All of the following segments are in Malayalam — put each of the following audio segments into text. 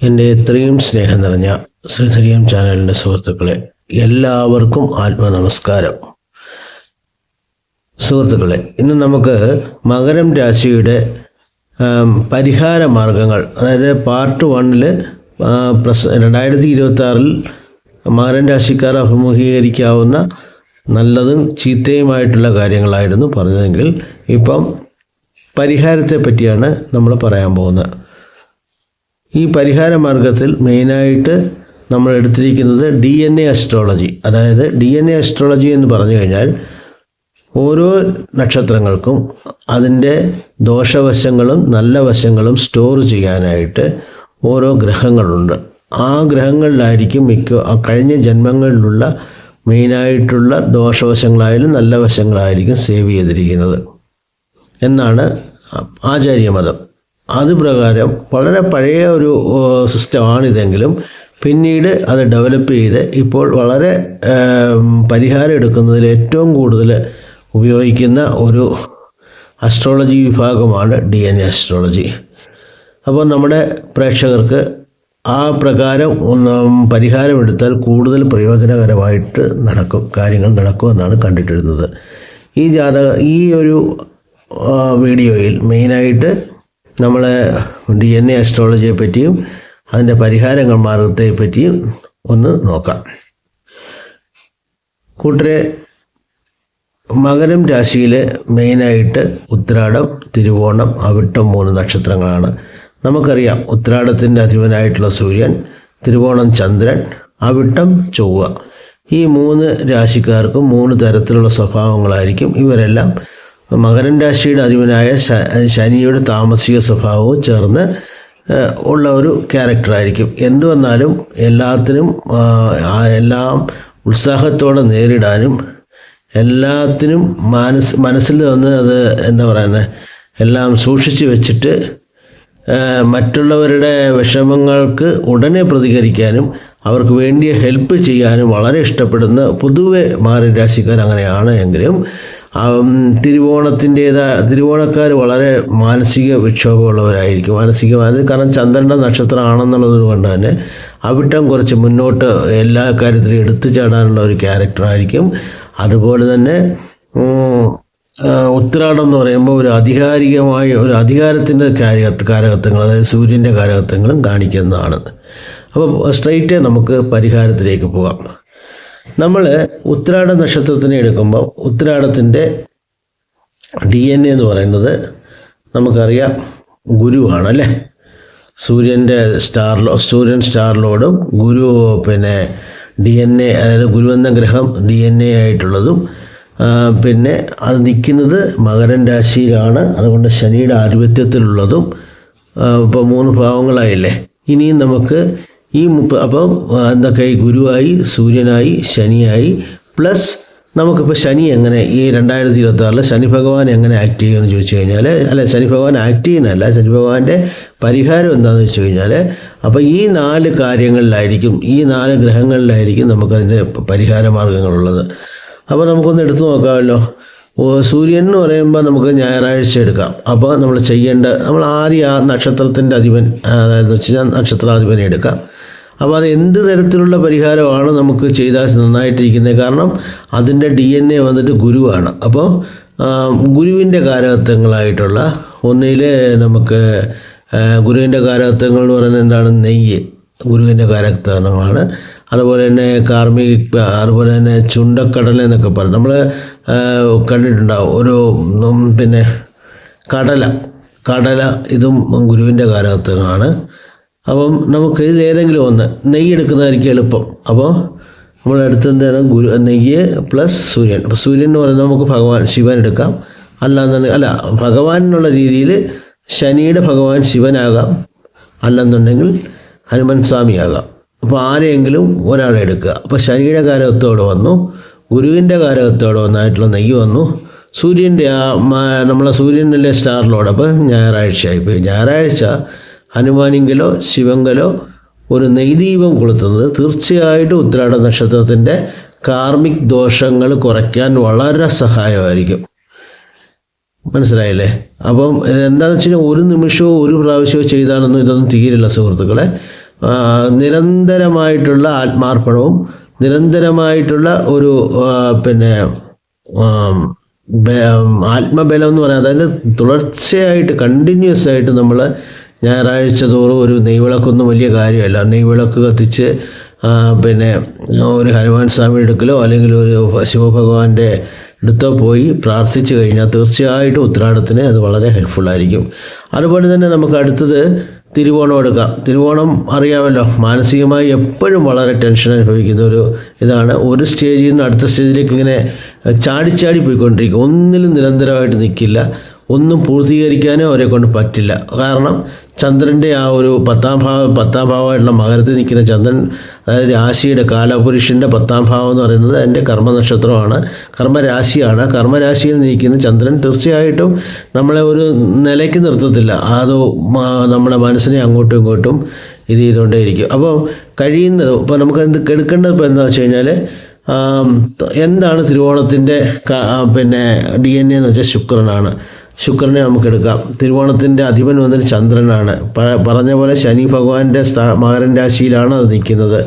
എന്റെ ഇത്രയും സ്നേഹം നിറഞ്ഞ ശ്രീധരിയം ചാനലിന്റെ സുഹൃത്തുക്കളെ എല്ലാവർക്കും ആത്മനമസ്കാരം. സുഹൃത്തുക്കളെ ഇന്ന് നമുക്ക് മകരം രാശിയുടെ പരിഹാര മാർഗങ്ങൾ അതായത് പാർട്ട് വണ്ണിൽ പ്രസ് രണ്ടായിരത്തി ഇരുപത്തി ആറിൽ മകരം രാശിക്കാർ അഭിമുഖീകരിക്കാവുന്ന നല്ലതും ചീത്തയുമായിട്ടുള്ള കാര്യങ്ങളായിരുന്നു പറഞ്ഞതെങ്കിൽ ഇപ്പം പരിഹാരത്തെ പറ്റിയാണ് നമ്മൾ പറയാൻ പോകുന്നത്. ഈ പരിഹാര മാർഗത്തിൽ മെയിനായിട്ട് നമ്മൾ എടുത്തിരിക്കുന്നത് ഡി എൻ എ അസ്ട്രോളജി അതായത് ഡി എൻ എ അസ്ട്രോളജി എന്ന് പറഞ്ഞു കഴിഞ്ഞാൽ ഓരോ നക്ഷത്രങ്ങൾക്കും അതിന്റെ ദോഷവശങ്ങളും നല്ല വശങ്ങളും സ്റ്റോർ ചെയ്യാനായിട്ട് ഓരോ ഗ്രഹങ്ങളുണ്ട്. ആ ഗ്രഹങ്ങളിലായിരിക്കും മിക്ക കഴിഞ്ഞ ജന്മങ്ങളിലുള്ള മെയിനായിട്ടുള്ള ദോഷവശങ്ങളായാലും നല്ല വശങ്ങളായിരിക്കും സേവ് ചെയ്തിരിക്കുന്നത്. എന്നാണ് ആചാര്യമതം അത് പ്രകാരം വളരെ പഴയ ഒരു സിസ്റ്റമാണിതെങ്കിലും പിന്നീട് അത് ഡെവലപ്പ് ചെയ്ത് ഇപ്പോൾ വളരെ പരിഹാരം എടുക്കുന്നതിൽ ഏറ്റവും കൂടുതൽ ഉപയോഗിക്കുന്ന ഒരു അസ്ട്രോളജി വിഭാഗമാണ് ഡി എൻ എ അസ്ട്രോളജി അപ്പോൾ നമ്മുടെ പ്രേക്ഷകർക്ക് ആ പ്രകാരം പരിഹാരമെടുത്താൽ കൂടുതൽ പ്രയോജനകരമായിട്ട് നടക്കും കാര്യങ്ങൾ നടക്കുമെന്നാണ് കണ്ടിട്ടിരുന്നത്. ഈ ജാതക ഈ ഒരു വീഡിയോയിൽ മെയിനായിട്ട് നമ്മൾ ഡി എൻ എ അസ്ട്രോളജിയെ പറ്റിയും അതിന്റെ പരിഹാരങ്ങൾ മാർഗത്തെ പറ്റിയും ഒന്ന് നോക്കാം. കൂട്ടരെ മകരം രാശിയിലെ മെയിനായിട്ട് ഉത്രാടം തിരുവോണം അവിട്ടം മൂന്ന് നക്ഷത്രങ്ങളാണ്. നമുക്കറിയാം ഉത്രാടത്തിന്റെ അധിപനായിട്ടുള്ള സൂര്യൻ തിരുവോണം ചന്ദ്രൻ അവിട്ടം ചൊവ്വ. ഈ മൂന്ന് രാശിക്കാർക്കും മൂന്ന് തരത്തിലുള്ള സ്വഭാവങ്ങളായിരിക്കും ഇവരെല്ലാം മകരം രാശിയുടെ അധിപനായ ശനിയുടെ താമസിക സ്വഭാവവും ചേർന്ന് ഉള്ള ഒരു ക്യാരക്ടറായിരിക്കും എന്തു വന്നാലും എല്ലാത്തിനും എല്ലാം ഉത്സാഹത്തോടെ നേരിടാനും എല്ലാത്തിനും മനസ് മനസ്സിൽ വന്ന് അത് എന്താ പറയുന്നത് എല്ലാം സൂക്ഷിച്ചു വെച്ചിട്ട് മറ്റുള്ളവരുടെ വിഷമങ്ങൾക്ക് ഉടനെ പ്രതികരിക്കാനും അവർക്ക് വേണ്ടിയ ഹെൽപ്പ് ചെയ്യാനും വളരെ ഇഷ്ടപ്പെടുന്ന പൊതുവെ മാറി രാശിക്കാർ അങ്ങനെയാണ് എങ്കിലും തിരുവോണത്തിന്റേതായ തിരുവോണക്കാർ വളരെ മാനസിക വിക്ഷോഭമുള്ളവരായിരിക്കും. മാനസികമായത് കാരണം ചന്ദ്രന്റെ നക്ഷത്രമാണെന്നുള്ളത് കൊണ്ട് തന്നെ അവിട്ടം കുറച്ച് മുന്നോട്ട് എല്ലാ കാര്യത്തിലും എടുത്തു ചാടാനുള്ള ഒരു ക്യാരക്ടറായിരിക്കും. അതുപോലെ തന്നെ ഉത്രാടം എന്ന് പറയുമ്പോൾ ഒരു ആധികാരികമായ ഒരു അധികാരത്തിന്റെ കാര്യ കാരകത്വങ്ങൾ അതായത് സൂര്യന്റെ കാരകത്വങ്ങളും കാണിക്കുന്നതാണ്. അപ്പോൾ സ്ട്രൈറ്റ് നമുക്ക് പരിഹാരത്തിലേക്ക് പോകാം. നമ്മൾ ഉത്രാട നക്ഷത്രത്തിനെ എടുക്കുമ്പോൾ ഉത്രാടത്തിന്റെ ഡി എൻ എ എന്ന് പറയുന്നത് നമുക്കറിയാം ഗുരുവാണ് അല്ലേ സൂര്യന്റെ സ്റ്റാറിലോ സൂര്യൻ സ്റ്റാറിലോടും ഗുരു പിന്നെ ഡി എൻ എ അതായത് ഗുരു എന്ന ഗ്രഹം ഡി എൻ എ ആയിട്ടുള്ളതും പിന്നെ അത് നിൽക്കുന്നത് മകരൻ രാശിയിലാണ്. അതുകൊണ്ട് ശനിയുടെ ആധിപത്യത്തിലുള്ളതും ഇപ്പോൾ മൂന്ന് ഭാവങ്ങളായില്ലേ? ഇനിയും നമുക്ക് ഈ മുപ്പ അപ്പം എന്തൊക്കെ ഗുരുവായി സൂര്യനായി ശനിയായി. പ്ലസ് നമുക്കിപ്പോൾ ശനി എങ്ങനെ ഈ രണ്ടായിരത്തി ഇരുപത്തി ആറിൽ ശനി ഭഗവാൻ എങ്ങനെ ആക്ട് ചെയ്യുമെന്ന് ചോദിച്ചു കഴിഞ്ഞാൽ അല്ല ശനി ഭഗവാൻ ആക്ട് ചെയ്യുന്നതല്ല ശനി ഭഗവാന്റെ പരിഹാരം എന്താണെന്ന് വെച്ച് കഴിഞ്ഞാൽ അപ്പോൾ ഈ നാല് കാര്യങ്ങളിലായിരിക്കും ഈ നാല് ഗ്രഹങ്ങളിലായിരിക്കും നമുക്കതിന്റെ പരിഹാര മാർഗങ്ങളുള്ളത്. അപ്പോൾ നമുക്കൊന്ന് എടുത്തു നോക്കാമല്ലോ. സൂര്യൻ എന്ന് പറയുമ്പോൾ നമുക്ക് ഞായറാഴ്ച എടുക്കാം. അപ്പോൾ നമ്മൾ ചെയ്യേണ്ട നമ്മൾ ആദ്യം ആ നക്ഷത്രത്തിന്റെ അധിപൻ അതായത് വെച്ച് കഴിഞ്ഞാൽ നക്ഷത്രാധിപനെ എടുക്കാം. അപ്പോൾ അത് എന്ത് തരത്തിലുള്ള പരിഹാരമാണ് നമുക്ക് ചെയ്താൽ നന്നായിട്ടിരിക്കുന്നത്? കാരണം അതിന്റെ ഡി എൻ എ വന്നിട്ട് ഗുരുവാണ്. അപ്പോൾ ഗുരുവിന്റെ കാരകത്വങ്ങളായിട്ടുള്ള ഒന്നിൽ നമുക്ക് ഗുരുവിന്റെ കാരകത്വങ്ങൾ എന്ന് പറയുന്നത് എന്താണ്? നെയ്യ്. ഗുരുവിന്റെ കാരകത്വങ്ങളാണ് അതുപോലെ തന്നെ കാർമിക അതുപോലെ തന്നെ ചുണ്ടക്കടല എന്നൊക്കെ പറയും. നമ്മൾ കണ്ടിട്ടുണ്ടാവും. ഒരു പിന്നെ കടല. കടല ഇതും ഗുരുവിന്റെ കാരകത്വങ്ങളാണ് അപ്പം നമുക്ക് ഏതെങ്കിലും ഒന്ന് നെയ്യ് എടുക്കുന്നതായിരിക്കും എളുപ്പം. അപ്പോൾ നമ്മൾ എടുത്തെന്താണ് ഗുരു നെയ്യ് പ്ലസ് സൂര്യൻ. അപ്പോൾ സൂര്യൻ എന്ന് പറയുന്നത് നമുക്ക് ഭഗവാൻ ശിവൻ എടുക്കാം. അല്ലാന്നുണ്ടെങ്കിൽ അല്ല ഭഗവാൻ എന്നുള്ള രീതിയിൽ ശനിയുടെ ഭഗവാൻ ശിവനാകാം. അല്ലെന്നുണ്ടെങ്കിൽ ഹനുമൻ സ്വാമിയാകാം. അപ്പോൾ ആരെയെങ്കിലും ഒരാളെ എടുക്കുക. അപ്പോൾ ശനിയുടെ കാരകത്തോടെ വന്നു. ഗുരുവിന്റെ കാരകത്തോടെ വന്നായിട്ടുള്ള നെയ്യ് വന്നു. സൂര്യന്റെ ആ നമ്മളെ സൂര്യനിലെ സ്റ്റാറിലോട്. അപ്പോൾ ഞായറാഴ്ച ആയിപ്പോയി ഞായറാഴ്ച ഹനുമാനിങ്കലോ ശിവങ്കലോ ഒരു നെയ്ദീപം കൊളുത്തുന്നത് തീർച്ചയായിട്ടും ഉത്രാട നക്ഷത്രത്തിന്റെ കാർമിക് ദോഷങ്ങൾ കുറയ്ക്കാൻ വളരെ സഹായമായിരിക്കും. മനസ്സിലായില്ലേ? അപ്പം എന്താണെന്ന് വെച്ച് കഴിഞ്ഞാൽ ഒരു നിമിഷമോ ഒരു പ്രാവശ്യമോ ചെയ്താലൊന്നും ഇതൊന്നും തീരില്ല സുഹൃത്തുക്കളെ. നിരന്തരമായിട്ടുള്ള ആത്മാർപ്പണവും നിരന്തരമായിട്ടുള്ള ഒരു പിന്നെ ആത്മബലം എന്ന് പറയാം. അതായത് തുടർച്ചയായിട്ട് കണ്ടിന്യൂസ് ആയിട്ട് നമ്മൾ ഞായറാഴ്ച തോറും ഒരു നെയ്വിളക്കൊന്നും വലിയ കാര്യമല്ല. നെയ്വിളക്ക് കത്തിച്ച് പിന്നെ ഒരു ഹനുമാൻ സ്വാമി എടുക്കലോ അല്ലെങ്കിൽ ഒരു ശിവഭഗവാന്റെ അടുത്തോ പോയി പ്രാർത്ഥിച്ചു കഴിഞ്ഞാൽ തീർച്ചയായിട്ടും ഉത്രാടത്തിന് അത് വളരെ ഹെൽപ്ഫുള്ളായിരിക്കും അതുപോലെ തന്നെ നമുക്ക് അടുത്തത് തിരുവോണം എടുക്കാം. തിരുവോണം അറിയാമല്ലോ മാനസികമായി എപ്പോഴും വളരെ ടെൻഷൻ അനുഭവിക്കുന്ന ഒരു ഇതാണ്. ഒരു സ്റ്റേജിൽ നിന്ന് അടുത്ത സ്റ്റേജിലേക്ക് ഇങ്ങനെ ചാടിച്ചാടി ചാടി പോയിക്കൊണ്ടിരിക്കും. ഒന്നിലും നിരന്തരമായിട്ട് നിൽക്കില്ല. ഒന്നും പൂർത്തീകരിക്കാനേ അവരെ കൊണ്ട് പറ്റില്ല. കാരണം ചന്ദ്രന്റെ ആ ഒരു പത്താം ഭാവം പത്താം ഭാവമായിട്ടുള്ള മകരത്തിൽ നിൽക്കുന്ന ചന്ദ്രൻ അതായത് രാശിയുടെ കാലപുരുഷന്റെ പത്താം ഭാവം എന്ന് പറയുന്നത് എന്റെ കർമ്മനക്ഷത്രമാണ്. കർമ്മരാശിയാണ്. കർമ്മരാശിയിൽ നിൽക്കുന്ന ചന്ദ്രൻ തീർച്ചയായിട്ടും നമ്മളെ ഒരു നിലയ്ക്ക് നിർത്തത്തില്ല. അത് നമ്മുടെ മനസ്സിനെ അങ്ങോട്ടും ഇങ്ങോട്ടും ഇത് ചെയ്തുകൊണ്ടേയിരിക്കും. അപ്പോൾ കഴിയുന്നത് ഇപ്പോൾ നമുക്ക് എന്ത് എടുക്കേണ്ടത് ഇപ്പോൾ എന്താ വെച്ച് കഴിഞ്ഞാൽ എന്താണ് തിരുവോണത്തിന്റെ പിന്നെ ഡി എൻ എ എന്ന് വെച്ചാൽ ശുക്രനാണ്. ശുക്രനെ നമുക്ക് എടുക്കാം തിരുവോണത്തിന്റെ അധിപൻ വന്നത് ചന്ദ്രനാണ്. പറഞ്ഞ പോലെ ശനി ഭഗവാന്റെ സ്ഥാ മകരൻ രാശിയിലാണ് അത് നിൽക്കുന്നത്.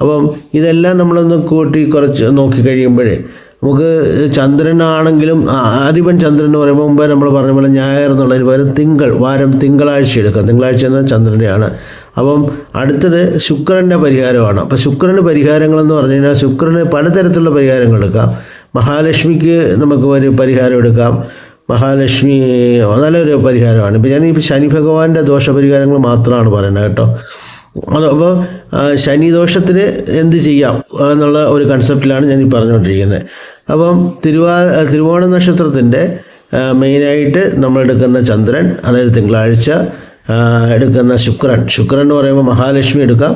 അപ്പം ഇതെല്ലാം നമ്മളൊന്ന് കൂട്ടി കുറച്ച് നോക്കി കഴിയുമ്പോഴേ നമുക്ക് ചന്ദ്രനാണെങ്കിലും അധിപൻ ചന്ദ്രൻ എന്ന് പറയുമ്പോൾ മുമ്പേ നമ്മൾ പറഞ്ഞ പോലെ ഞായർ എന്നുള്ളതിന് പകരം തിങ്കൾ വാരം തിങ്കളാഴ്ച എടുക്കാം തിങ്കളാഴ്ച എന്നാൽ ചന്ദ്രനെയാണ്. അപ്പം അടുത്തത് ശുക്രന്റെ പരിഹാരമാണ്. അപ്പം ശുക്രന് പരിഹാരങ്ങളെന്ന് പറഞ്ഞു കഴിഞ്ഞാൽ ശുക്രന് പലതരത്തിലുള്ള പരിഹാരങ്ങൾ എടുക്കാം. മഹാലക്ഷ്മിക്ക് നമുക്ക് ഒരു പരിഹാരം എടുക്കാം. മഹാലക്ഷ്മി നല്ലൊരു പരിഹാരമാണ്. ഇപ്പം ഞാൻ ഈ ശനി ഭഗവാന്റെ ദോഷപരിഹാരങ്ങൾ മാത്രമാണ് പറയുന്നത് കേട്ടോ. അപ്പോൾ ശനിദോഷത്തിന് എന്ത് ചെയ്യാം എന്നുള്ള ഒരു കൺസെപ്റ്റിലാണ് ഞാൻ ഈ പറഞ്ഞുകൊണ്ടിരിക്കുന്നത്. അപ്പം തിരുവാ തിരുവോണ നക്ഷത്രത്തിന്റെ മെയിനായിട്ട് നമ്മൾ എടുക്കുന്ന ചന്ദ്രൻ അതായത് തിങ്കളാഴ്ച എടുക്കുന്ന ശുക്രൻ. ശുക്രൻ എന്ന് പറയുമ്പോൾ മഹാലക്ഷ്മി എടുക്കാം.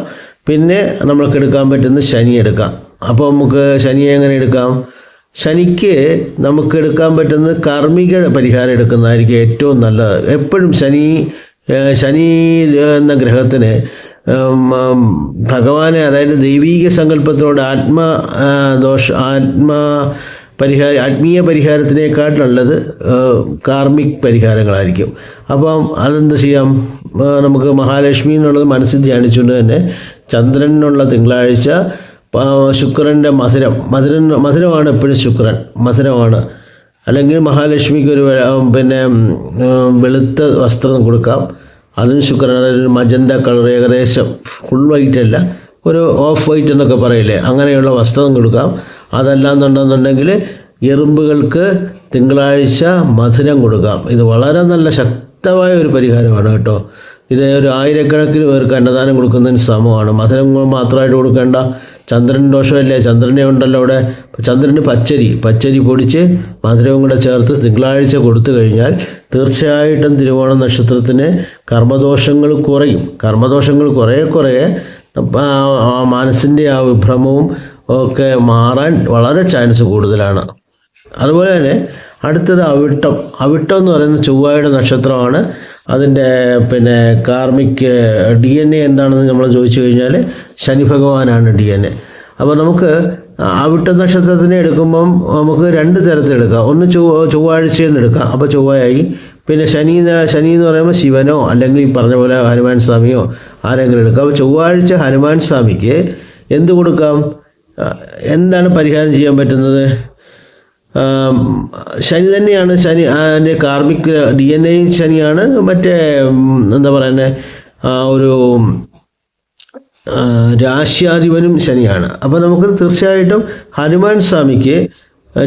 പിന്നെ നമ്മൾക്ക് എടുക്കാൻ പറ്റുന്ന ശനി എടുക്കാം. അപ്പോൾ നമുക്ക് ശനിയെ എങ്ങനെ എടുക്കാം? ശനിക്ക് നമുക്ക് എടുക്കാൻ പറ്റുന്നത് കാർമ്മിക പരിഹാരം എടുക്കുന്നതായിരിക്കും ഏറ്റവും നല്ലത്. എപ്പോഴും ശനി ശനി എന്ന ഗ്രഹത്തിന് ഭഗവാനെ അതായത് ദൈവീക സങ്കല്പത്തിനോട് ആത്മ ദോഷ ആത്മ പരിഹാര ആത്മീയ പരിഹാരത്തിനേക്കാൾ നല്ലത് കാർമിക് കാർമ്മിക് പരിഹാരങ്ങളായിരിക്കും. അപ്പം അതെന്ത് ചെയ്യാം? നമുക്ക് മഹാലക്ഷ്മി എന്നുള്ളത് മനസ്സിൽ ധ്യാനിച്ചുകൊണ്ട് തന്നെ ചന്ദ്രനുള്ള തിങ്കളാഴ്ച ശുക്രന്റെ മധുരം മധുര മധുരമാണ് എപ്പോഴും ശുക്രൻ മധുരമാണ്. അല്ലെങ്കിൽ മഹാലക്ഷ്മിക്ക് ഒരു പിന്നെ വെളുത്ത വസ്ത്രം കൊടുക്കാം. അതും ശുക്രൻ ഒരു മജന്ത കളർ ഏകദേശം ഫുൾ വൈറ്റ് അല്ല. ഒരു ഓഫ് വൈറ്റ് എന്നൊക്കെ പറയില്ലേ? അങ്ങനെയുള്ള വസ്ത്രം കൊടുക്കാം. അതല്ലാന്നുണ്ടെന്നുണ്ടെങ്കിൽ എറുമ്പുകൾക്ക് തിങ്കളാഴ്ച മധുരം കൊടുക്കാം. ഇത് വളരെ നല്ല ശക്തമായ ഒരു പരിഹാരമാണ് കേട്ടോ. ഇത് ഒരു ആയിരക്കണക്കിന് പേർക്ക് അന്നദാനം കൊടുക്കുന്നതിന് സമമാണ് മധുരം മാത്രമായിട്ട് കൊടുക്കേണ്ട ചന്ദ്രൻ ദോഷമല്ലേ. ചന്ദ്രനെ ഉണ്ടല്ലോ അവിടെ. ചന്ദ്രന് പച്ചരി പച്ചരി പൊടിച്ച് മധുരവും കൂടെ ചേർത്ത് തിങ്കളാഴ്ച കൊടുത്തു കഴിഞ്ഞാൽ തീർച്ചയായിട്ടും തിരുവോണ നക്ഷത്രത്തിന് കർമ്മദോഷങ്ങൾ കുറയും. കർമ്മദോഷങ്ങൾ കുറേ കുറേ മനസ്സിന്റെ ആ വിഭ്രമവും ഒക്കെ മാറാൻ വളരെ ചാൻസ് കൂടുതലാണ്. അതുപോലെ തന്നെ അടുത്തത് അവിട്ടം. അവിട്ടം എന്ന് പറയുന്ന ചൊവ്വയുടെ നക്ഷത്രമാണ്. അതിന്റെ പിന്നെ കാർമിക് ഡി എൻ എ എന്താണെന്ന് നമ്മൾ ചോദിച്ചു കഴിഞ്ഞാൽ ശനി ഭഗവാനാണ് ഡി എൻ എ അപ്പോൾ നമുക്ക് അവിട്ട നക്ഷത്രത്തിനെ എടുക്കുമ്പം നമുക്ക് രണ്ട് തരത്തിലെടുക്കാം ഒന്ന് ചൊവ്വ ചൊവ്വാഴ്ചയിൽ എടുക്കാം. അപ്പോൾ ചൊവ്വയായി. പിന്നെ ശനി ശനി എന്ന് പറയുമ്പോൾ ശിവനോ അല്ലെങ്കിൽ ഈ പറഞ്ഞ പോലെ ഹനുമാൻ സ്വാമിയോ ആരെങ്കിലും എടുക്കാം. അപ്പോൾ ചൊവ്വാഴ്ച ഹനുമാൻ സ്വാമിക്ക് എന്ത് കൊടുക്കാം? എന്താണ് പരിഹാരം ചെയ്യാൻ പറ്റുന്നത്? ശനി തന്നെയാണ്. ശനി അതിന്റെ കാർമിക് ഡി എൻ എ ശനിയാണ്. മറ്റേ എന്താ പറയുന്നത് ഒരു രാശ്യാധിപനും ശനിയാണ്. അപ്പോൾ നമുക്ക് തീർച്ചയായിട്ടും ഹനുമാൻ സ്വാമിക്ക്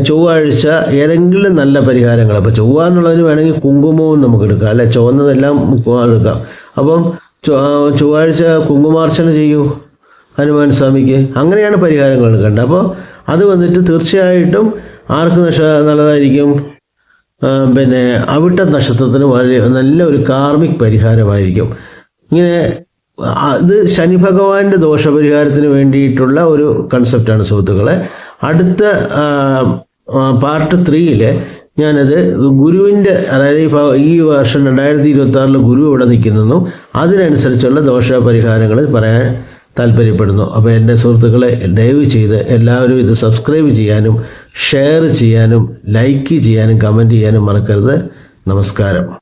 ചൊവ്വാഴ്ച ഏതെങ്കിലും നല്ല പരിഹാരങ്ങൾ. അപ്പോൾ ചൊവ്വ എന്നുള്ളതിന് വേണമെങ്കിൽ കുങ്കുമവും നമുക്ക് എടുക്കാം. അല്ലെ ചുവന്നതെല്ലാം എടുക്കാം. അപ്പം ചൊവ്വാഴ്ച കുങ്കുമാർച്ചന ചെയ്യൂ ഹനുമാൻ സ്വാമിക്ക്. അങ്ങനെയാണ് പരിഹാരങ്ങൾ എടുക്കേണ്ടത്. അപ്പോൾ അത് വന്നിട്ട് തീർച്ചയായിട്ടും ആർക്ക് നഷ നല്ലതായിരിക്കും. പിന്നെ അവിട്ട നക്ഷത്രത്തിന് വളരെ നല്ല ഒരു കാർമിക് പരിഹാരമായിരിക്കും. ഇങ്ങനെ അത് ശനി ഭഗവാന്റെ ദോഷപരിഹാരത്തിന് വേണ്ടിയിട്ടുള്ള ഒരു കൺസെപ്റ്റാണ് സുഹൃത്തുക്കളെ. അടുത്ത പാർട്ട് ത്രീയിൽ ഞാനത് ഗുരുവിന്റെ അതായത് ഈ ഈ വർഷം രണ്ടായിരത്തി ഇരുപത്തി ആറിൽ ഗുരു ഇവിടെ നിൽക്കുന്നു അതിനനുസരിച്ചുള്ള ദോഷപരിഹാരങ്ങൾ പറയാൻ താല്പര്യപ്പെടുന്നു. അപ്പോൾ എന്റെ സുഹൃത്തുക്കളെ ദയവ് ചെയ്ത് എല്ലാവരും ഇത് സബ്സ്ക്രൈബ് ചെയ്യാനും ഷെയർ ചെയ്യാനും ലൈക്ക് ചെയ്യാനും കമന്റ് ചെയ്യാനും മറക്കരുത്. നമസ്കാരം.